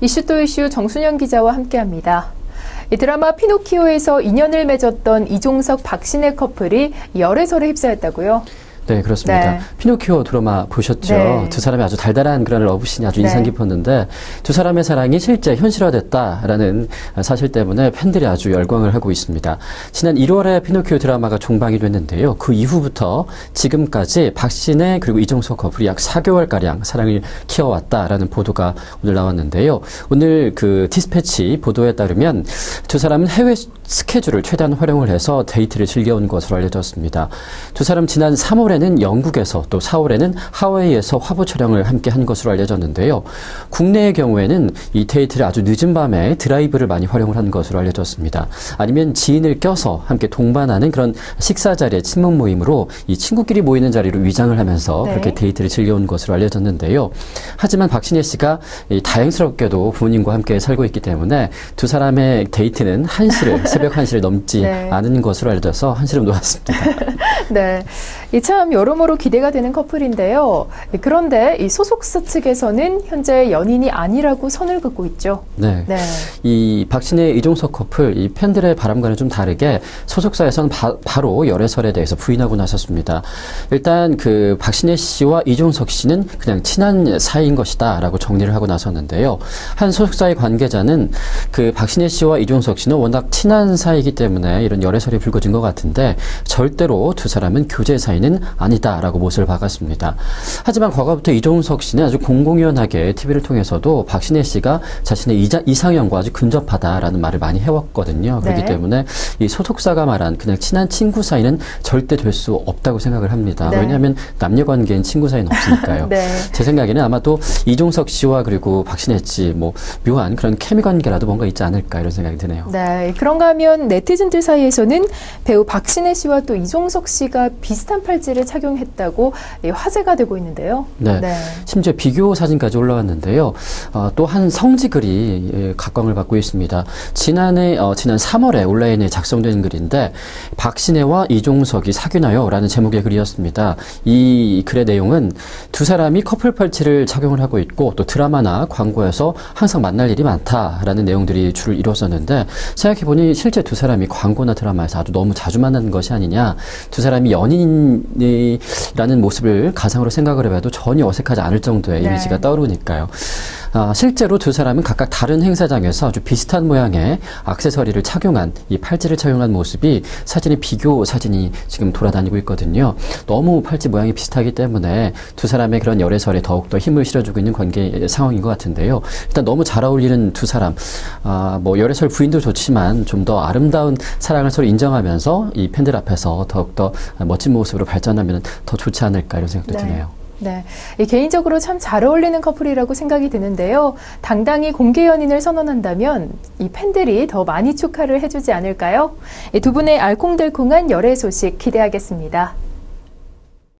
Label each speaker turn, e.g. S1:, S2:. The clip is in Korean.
S1: 이슈 또 이슈 정순영 기자와 함께합니다. 이 드라마 피노키오에서 인연을 맺었던 이종석 박신혜 커플이 열애설에 휩싸였다고요?
S2: 네, 그렇습니다. 네. 피노키오 드라마 보셨죠? 네. 두 사람이 아주 달달한 그런 러브씬이 아주 인상 네. 깊었는데 두 사람의 사랑이 실제 현실화됐다라는 사실 때문에 팬들이 아주 열광을 하고 있습니다. 지난 1월에 피노키오 드라마가 종방이 됐는데요. 그 이후부터 지금까지 박신혜 그리고 이종석 커플이 약 4개월가량 사랑을 키워왔다라는 보도가 오늘 나왔는데요. 오늘 그 디스패치 보도에 따르면 두 사람은 해외 스케줄을 최대한 활용을 해서 데이트를 즐겨온 것으로 알려졌습니다. 두 사람 지난 3월에 3월에는 영국에서 또 4월에는 하와이에서 화보 촬영을 함께 한 것으로 알려졌는데요. 국내의 경우에는 이 데이트를 아주 늦은 밤에 드라이브를 많이 활용을 한 것으로 알려졌습니다. 아니면 지인을 껴서 함께 동반하는 그런 식사 자리의 친목 모임으로 이 친구끼리 모이는 자리로 위장을 하면서 네. 그렇게 데이트를 즐겨온 것으로 알려졌는데요. 하지만 박신혜 씨가 다행스럽게도 부모님과 함께 살고 있기 때문에 두 사람의 데이트는 한시를 새벽 한시를 넘지 네. 않은 것으로 알려져서 한시를 놓았습니다.
S1: 네. 이 참 여러모로 기대가 되는 커플인데요. 그런데 이 소속사 측에서는 현재 연인이 아니라고 선을 긋고 있죠.
S2: 네. 네. 이 박신혜 이종석 커플 이 팬들의 바람과는 좀 다르게 소속사에서는 바, 로 열애설에 대해서 부인하고 나섰습니다. 일단 그 박신혜 씨와 이종석 씨는 그냥 친한 사이인 것이다라고 정리를 하고 나섰는데요. 한 소속사의 관계자는 그 박신혜 씨와 이종석 씨는 워낙 친한 사이이기 때문에 이런 열애설이 불거진 것 같은데 절대로 두 사람은 교제 사이 는 아니다라고 못을 박았습니다. 하지만 과거부터 이종석 씨는 아주 공공연하게 TV를 통해서도 박신혜 씨가 자신의 이자, 이상형과 아주 근접하다라는 말을 많이 해왔거든요. 그렇기 네. 때문에 이 소속사가 말한 그냥 친한 친구 사이는 절대 될 수 없다고 생각을 합니다. 네. 왜냐하면 남녀 관계인 친구 사이는 없으니까요. 네. 제 생각에는 아마도 이종석 씨와 그리고 박신혜 씨 뭐 묘한 그런 케미 관계라도 뭔가 있지 않을까 이런 생각이 드네요.
S1: 네, 그런가 하면 네티즌들 사이에서는 배우 박신혜 씨와 또 이종석 씨가 비슷한 팔찌를 착용했다고 화제가 되고 있는데요.
S2: 네. 네. 심지어 비교 사진까지 올라왔는데요. 어, 또한 성지 글이 예, 각광을 받고 있습니다. 지난해 어, 지난 3월에 온라인에 작성된 글인데 박신혜와 이종석이 사귀나요?라는 제목의 글이었습니다. 이 글의 내용은 두 사람이 커플 팔찌를 착용을 하고 있고 또 드라마나 광고에서 항상 만날 일이 많다라는 내용들이 줄을 이뤘었는데 생각해 보니 실제 두 사람이 광고나 드라마에서 아주 너무 자주 만나는 것이 아니냐. 두 사람이 연인 이라는 모습을 가상으로 생각을 해봐도 전혀 어색하지 않을 정도의 네. 이미지가 떠오르니까요. 아, 실제로 두 사람은 각각 다른 행사장에서 아주 비슷한 모양의 악세서리를 착용한 이 팔찌를 착용한 모습이 사진의 비교 사진이 지금 돌아다니고 있거든요. 너무 팔찌 모양이 비슷하기 때문에 두 사람의 그런 열애설에 더욱더 힘을 실어주고 있는 관계 상황인 것 같은데요. 일단 너무 잘 어울리는 두 사람, 아, 뭐 열애설 부인도 좋지만 좀 더 아름다운 사랑을 서로 인정하면서 이 팬들 앞에서 더욱더 멋진 모습으로 발전하면 더 좋지 않을까 이런 생각도 네. 드네요.
S1: 네. 개인적으로 참 잘 어울리는 커플이라고 생각이 드는데요. 당당히 공개 연인을 선언한다면 이 팬들이 더 많이 축하를 해주지 않을까요? 두 분의 알콩달콩한 열애 소식 기대하겠습니다.